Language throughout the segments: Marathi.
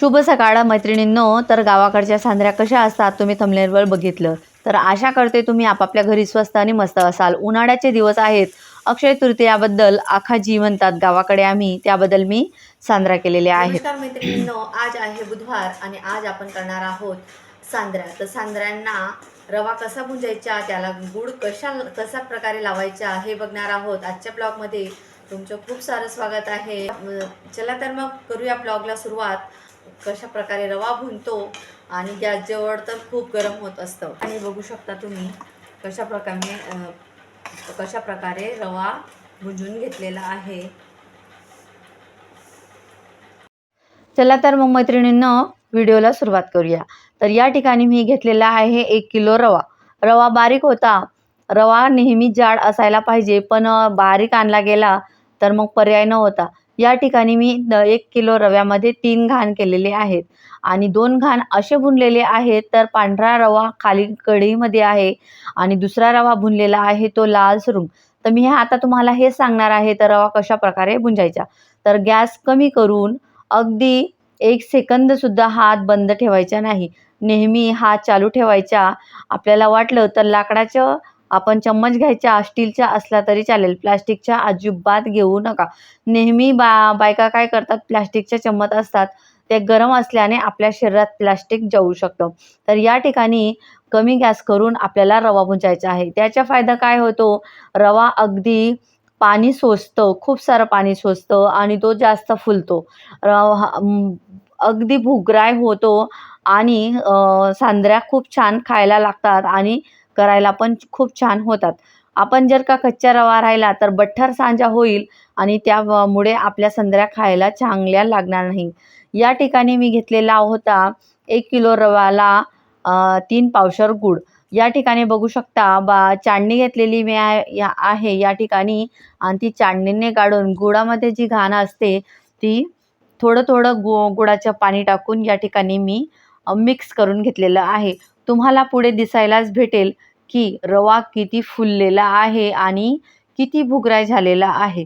शुभ सकाळ मैत्रिणींनो. तर गावाकडच्या सांद्र्या कशा असतात तुम्ही थंबनेलवर बघितलं. तर आशा करते तुम्ही आपापल्या घरी स्वस्त आणि मस्त असाल. उन्हाळ्याचे दिवस आहेत. अक्षय तृतीयाबद्दल आखाजी म्हणतात गावाकडे आम्ही. त्याबद्दल मी सांद्रा केलेल्या आहेत. मैत्रिणींनो. आज आहे बुधवार आणि आज आपण करणार आहोत सांद्र्या. तर सांद्र्यांना रवा कसा भुंजायचा त्याला गुड कशा कशा प्रकारे लावायचा हे बघणार आहोत. आजच्या ब्लॉगमध्ये तुमचं खूप सारं स्वागत आहे. चला तर मग करूया ब्लॉगला सुरुवात. कशा प्रकारे रवा भुनतो आणि गॅस जवळ तर खूप गरम होत असतं. आणि बघू शकता तुम्ही कशा प्रकारे कशा प्रकारे रवा भुंजून घेतलेला आहे. चला तर मग मैत्रिणींनं व्हिडिओला सुरुवात करूया. तर या ठिकाणी मी घेतलेला आहे एक किलो रवा. रवा बारीक होता. रवा नेहमी जाड असायला पाहिजे पण बारीक आणला गेला तर मग पर्याय न होता. या ठिकाणी मी द- एक किलो रव्यामध्ये तीन घाण केलेले आहेत. आणि दोन घाण असे भुनलेले आहेत तर पांढरा रवा खाली कढईमध्ये आहे आणि दुसरा रवा भुनलेला आहे तो लाल सुरुंग. तर मी हे आता तुम्हाला हे सांगणार आहे तर रवा कशा प्रकारे भुंजायचा. तर गॅस कमी करून अगदी एक सेकंदसुद्धा हात बंद ठेवायचा नाही. नेहमी हात चालू ठेवायचा. आपल्याला वाटलं तर लाकडाचं आपण चम्मच घ्यायचा स्टीलच्या असला तरी चालेल. प्लास्टिकच्या अजिबात घेऊ नका. नेहमी बा बायका काय करतात प्लास्टिकच्या चम्मच असतात. ते गरम असल्याने आपल्या शरीरात प्लास्टिक जाऊ शकतं. तर या ठिकाणी कमी गॅस करून आपल्याला रवा भुंजायचा आहे. त्याचा फायदा काय होतो? रवा अगदी पाणी सोसतं खूप सारं पाणी सोसतं आणि तो जास्त फुलतो. रवा अगदी भुगराय होतो आणि सांद्र्या खूप छान खायला लागतात आणि करायला पण खूप छान होतात. आपण जर का कच्चा रवा राहिला तर बठ्ठर सांजा होईल आणि त्यामुळे आपल्या संत्र्या खायला चांगल्या लागणार नाही या ठिकाणी मी घेतलेला होता एक किलो रवाला तीन पावशर गूळ या ठिकाणी बघू शकता बा चाळणी घेतलेली मी आहे या- आहे या ठिकाणी आणि ती चाळणीने काढून गुळामध्ये जी घाण असते ती थोडं थोडं गु गुळाचं पाणी टाकून या ठिकाणी मी मिक्स करून घेतलेलं आहे. तुम्हाला पुढे दिसायलाच भेटेल की रवा किती फुललेला आहे आणि किती भुगराय झालेला आहे.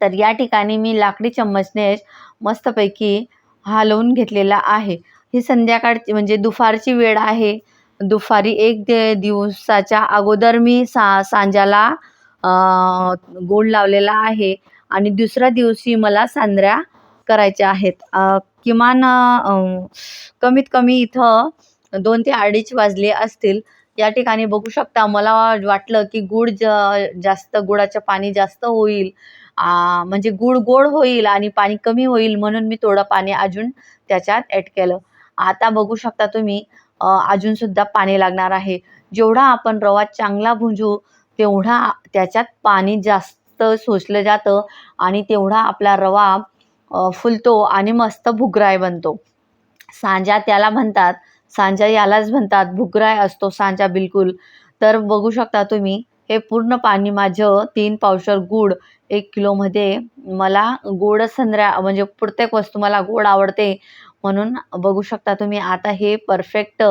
तर या ठिकाणी मी लाकडी चम्मचने मस्तपैकी हलवून घेतलेला आहे. ही संध्याकाळची म्हणजे दुपारची वेळ आहे. दुपारी एक दे दिवसाच्या अगोदर मी सा सांजाला गोड लावलेला आहे आणि दुसऱ्या दिवशी मला सांद्र्या करायच्या आहेत. किमान कमीत कमी इथं दोन ते अडीच वाजले असतील या ठिकाणी बघू शकता मला वाटलं की गूळ ज जास्त गुळाचं पाणी जास्त होईल. म्हणजे गूळ गोड होईल आणि पाणी कमी होईल म्हणून मी थोडं पाणी अजून त्याच्यात ॲड केलं. आता बघू शकता तुम्ही अजूनसुद्धा पाणी लागणार आहे. जेवढा आपण रवा चांगला भुंजू तेवढा त्याच्यात पाणी जास्त सोसलं जातं आणि तेवढा आपला रवा फुलतो आणि मस्त भुगराय बनतो. सांजा त्याला म्हणतात सांजा यालाच म्हणतात भुगराय असतो सांजा बिलकुल. तर बघू शकता तुम्ही हे पूर्ण पाणी माझं तीन पावशर गूळ एक किलोमध्ये मला गोड संध्या म्हणजे प्रत्येक वस्तू मला गोड आवडते. म्हणून बघू शकता तुम्ही आता हे परफेक्ट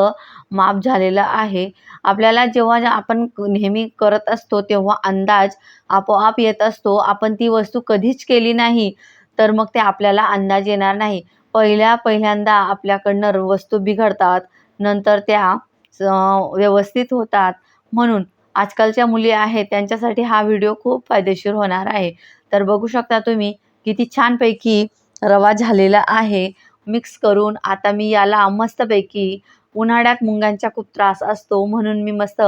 माप झालेलं आहे. आपल्याला जेव्हा आपण नेहमी करत असतो तेव्हा अंदाज आपोआप येत असतो. आपण ती वस्तू कधीच केली नाही तर मग ते आपल्याला अंदाज येणार नाही. पहिल्या पहिल्यांदा आपल्याकडनं वस्तू बिघडतात नंतर त्या व्यवस्थित होतात. म्हणून आजकालच्या मुली आहेत त्यांच्यासाठी हा व्हिडिओ खूप फायदेशीर होणार आहे. तर बघू शकता तुम्ही किती छानपैकी रवा झालेला आहे. मिक्स करून आता मी याला मस्तपैकी उन्हाळ्यात मुंग्यांचा खूप त्रास असतो. म्हणून मी मस्त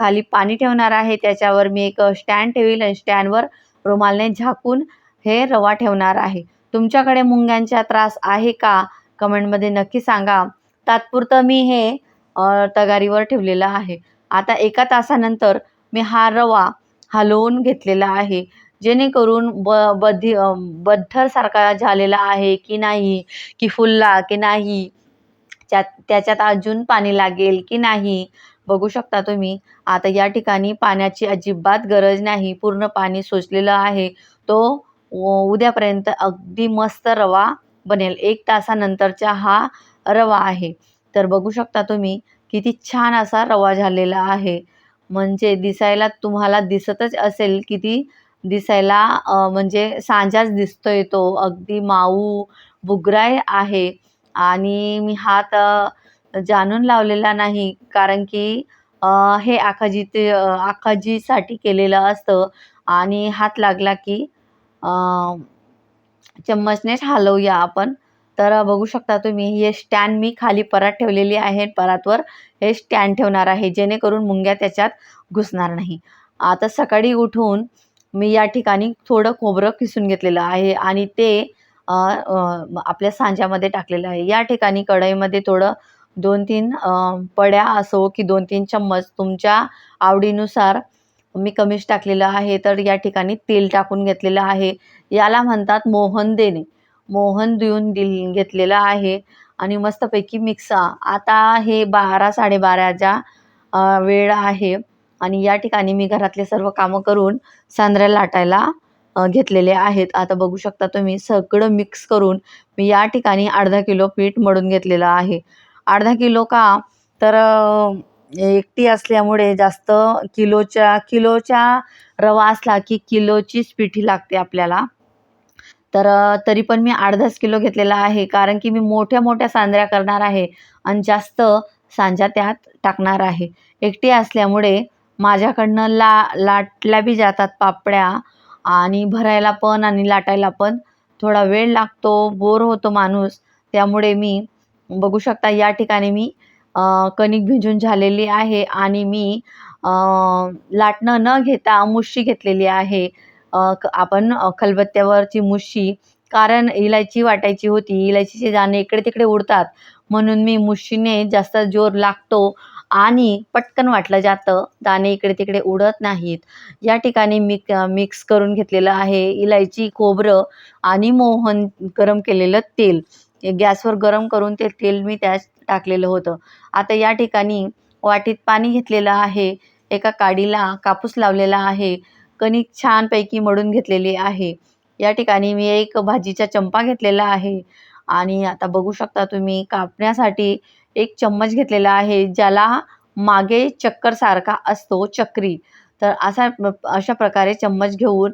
खाली पाणी ठेवणार आहे. त्याच्यावर मी एक स्टँड ठेवील आणि स्टँडवर रुमालने झाकून हे रवा ठेवणार आहे. तुमच्याकडे मुंग्यांचा त्रास आहे का? कमेंटमध्ये नक्की सांगा. तात्पुरतं मी हे तगारीवर ठेवलेलं आहे. आता एका तासानंतर मी हा रवा हलवून घेतलेला आहे. जेणेकरून ब बधी बद्धरसारखा झालेला आहे की नाही? की फुलला की नाही? त्यात त्याच्यात अजून पाणी लागेल की नाही? बघू शकता तुम्ही. आता या ठिकाणी पाण्याची अजिबात गरज नाही. पूर्ण पाणी सोचलेलं आहे. तो उद्यापर्यंत अगदी मस्त रवा बनेल. एक तासानंतरचा हा रवा आहे. तर बघू शकता तुम्ही किती छान असा रवा झालेला आहे. म्हणजे दिसायला तुम्हाला दिसतच असेल किती दिसायला म्हणजे सांजाच दिसतोय तो. अगदी माऊ बुगराय आहे. आणि मी हात जाणून लावलेला नाही कारण की हे आखाजीचे ते आखाजीसाठी केलेलं असतं. आणि हात लागला की चम्मचनेच हलवूया आपण. तर बघू शकता तुम्ही हे स्टँड मी खाली परात ठेवलेली आहे. परातवर हे स्टँड ठेवणार आहे जेणेकरून मुंग्या त्याच्यात घुसणार नाही. आता सकाळी उठून मी या ठिकाणी थोडं खोबरं किसून घेतलेलं आहे आणि ते आपल्या सांज्यामध्ये टाकलेलं आहे. या ठिकाणी कढईमध्ये थोडं दोन तीन पड्या असो की दोन तीन चम्मच तुमच्या आवडीनुसार मी कमीच टाकलेलं आहे तर या ठिकाणी तेल टाकून घेतलेलं आहे. याला म्हणतात मोहन देणे. मोहन देऊन दिल घेतलेलं आहे. आणि मस्तपैकी मिक्स आता हे बारा साडेबाराच्या वेळ आहे. आणि या ठिकाणी मी घरातले सर्व कामं करून सांद्र्या लाटायला घेतलेले आहेत. आता बघू शकता तुम्ही सगळं मिक्स करून मी या ठिकाणी अर्धा किलो पीठ मळून घेतलेलं आहे. अर्धा किलो का? तर एकटी असल्यामुळे जास्त किलोच्या किलोच्या रवा असला की किलोचीच पिठी लागते आपल्याला. तर तरी पण मी अर्धाच किलो घेतलेला आहे कारण की मी मोठ्या मोठ्या सांज्या करणार आहे आणि जास्त सांजा त्यात टाकणार आहे. एकटी असल्यामुळे माझ्याकडनं ला लाटल्या बी जातात पापड्या आणि भरायला पण आणि लाटायला पण थोडा वेळ लागतो बोर होतो माणूस. त्यामुळे मी बघू शकता या ठिकाणी मी कणिक भिजून झालेली आहे आणि मी लाटणं न घेता मुशी घेतलेली आहे. क आपण खलबत्त्यावरची मुशी कारण इलायची वाटायची होती. इलायचीचे दाणे इकडे तिकडे उडतात. म्हणून मी मुशीने जास्त जोर लागतो आणि पटकन वाटलं जातं. दाणे इकडे तिकडे उडत नाहीत. या ठिकाणी मी मिक्स करून घेतलेलं आहे इलायची खोबरं आणि मोहन गरम केलेलं तेल. गॅसवर गरम करून ते तेल मी त्या टाकलेलं होतं. आता या ठिकाणी वाटीत पाणी घेतलेलं आहे. एका काडीला कापूस लावलेला आहे. कणिक छानपैकी मळून घेतलेली आहे. या ठिकाणी मी एक भाजीचा चंपा घेतलेला आहे. आणि आता बघू शकता तुम्ही कापण्यासाठी एक चम्मच घेतलेला आहे ज्याला मागे चक्करसारखा असतो चक्री. तर असा अशा प्रकारे चम्मच घेऊन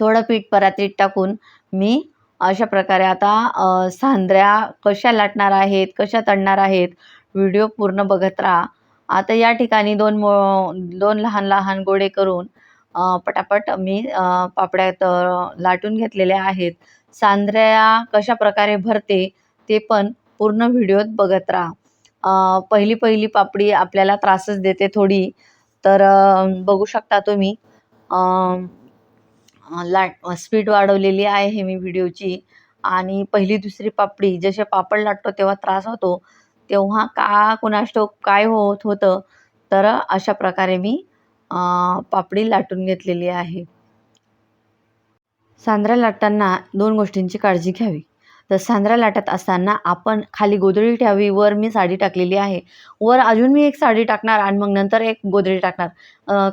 थोडं पीठ परातीत टाकून मी अशा प्रकारे आता सांद्र्या कशा लाटणार आहेत कशा तळणार आहेत व्हिडिओ पूर्ण बघत राहा. आता या ठिकाणी दोन मो दोन लहान लहान गोळे करून पटापट मी पापड्यात पापड्या त लाटून घेतलेल्या आहेत. सांद्र्या कशा प्रकारे भरते ते पण पूर्ण व्हिडिओत बघत राहा. पहिली पहिली पापडी आपल्याला त्रासच देते थोडी. तर बघू शकता तुम्ही. लाट स्पीड वाढवलेली आहे मी व्हिडिओची आणि पहिली दुसरी पापडी जसे पापड लाटतो तेव्हा त्रास होतो. तेव्हा का कुणास काय होत होतं तर अशा प्रकारे मी पापडी लाटून घेतलेली आहे. सांद्रा लाटताना दोन गोष्टींची काळजी घ्यावी. तर सांद्रा लाटत असताना आपण खाली गोधडी ठेवावी वर मी साडी टाकलेली आहे. वर अजून मी एक साडी टाकणार आणि मग नंतर एक गोधडी टाकणार.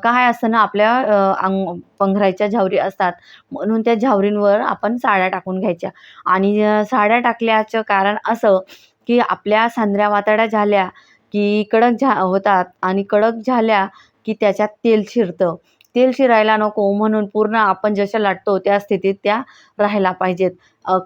काय असतं ना आपल्या अंग पंघराच्या झावरी असतात. म्हणून त्या झावरींवर आपण साड्या टाकून घ्यायच्या. आणि साड्या टाकल्याचं कारण असं की आपल्या सांद्र्या वातड्या झाल्या की कडक झा होतात आणि कडक झाल्या की त्याच्यात तेल शिरतं. तेल शिरायला नको म्हणून पूर्ण आपण जशा लाटतो त्या स्थितीत त्या राहायला पाहिजेत.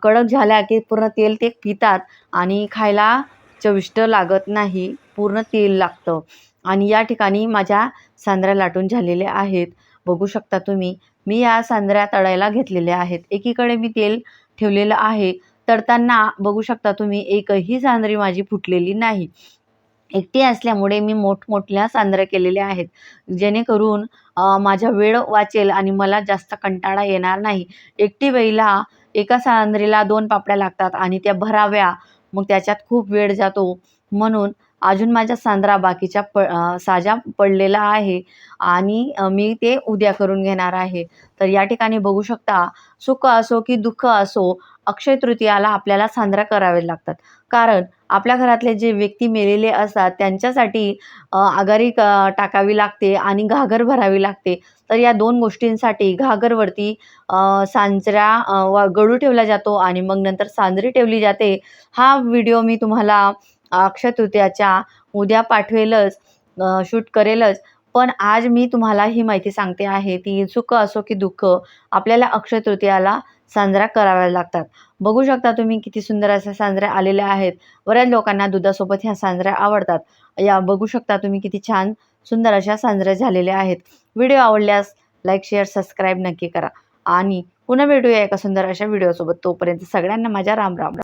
कडक झाल्या की पूर्ण तेल ते पितात आणि खायला चविष्ट लागत नाही पूर्ण तेल लागतं. आणि या ठिकाणी माझ्या सांद्र्या लाटून झालेल्या आहेत. बघू शकता तुम्ही मी या सांद्र्या तळायला घेतलेल्या आहेत. एकीकडे मी तेल ठेवलेलं आहे. तळताना बघू शकता तुम्ही एकही सांद्री माझी फुटलेली नाही. एकटी असल्यामुळे मी मोठमोठ्या सांद्र्या केलेल्या आहेत. जेणेकरून माझा वेळ वाचेल आणि मला जास्त कंटाळा येणार नाही. एकटी बाईला एका सांद्रीला दोन पापड्या लागतात आणि त्या भराव्या मग त्याच्यात खूप वेळ जातो. म्हणून अजून माझ्या सांद्रा बाकीच्या प साजा पडलेला आहे आणि मी ते उद्या करून घेणार आहे. तर या ठिकाणी बघू शकता सुख असो की दुःख असो अक्षय तृतीयाला आपल्याला सांद्रा करावे लागतात. कारण आपल्या घरातले जे व्यक्ती मेलेले असतात त्यांच्यासाठी आघारी क टाकावी लागते आणि घागर भरावी लागते. तर या दोन गोष्टींसाठी घागरवरती सांजरा सांजऱ्या वा ठेवला जातो आणि मग नंतर सांजरी ठेवली जाते. हा व्हिडिओ मी तुम्हाला अक्षय तृतीयाच्या उद्या पाठवेलच शूट करेलच. पण आज मी तुम्हाला ही माहिती सांगते आहे ती सुख असो की दुःख आपल्याला अक्षय तृतीयाला सांजरा कराव्या लागतात. बघू शकता तुम्ही किती सुंदर अशा सांजऱ्या आलेल्या आहेत. बऱ्याच लोकांना दुधासोबत ह्या सांजऱ्या आवडतात. या बघू शकता तुम्ही किती छान सुंदर अशा सांजऱ्या झालेल्या आहेत. व्हिडिओ आवडल्यास लाईक शेअर सबस्क्राईब नक्की करा. आणि पुन्हा भेटूया एका सुंदर अशा व्हिडिओसोबत. तोपर्यंत सगळ्यांना माझ्या राम राम राम.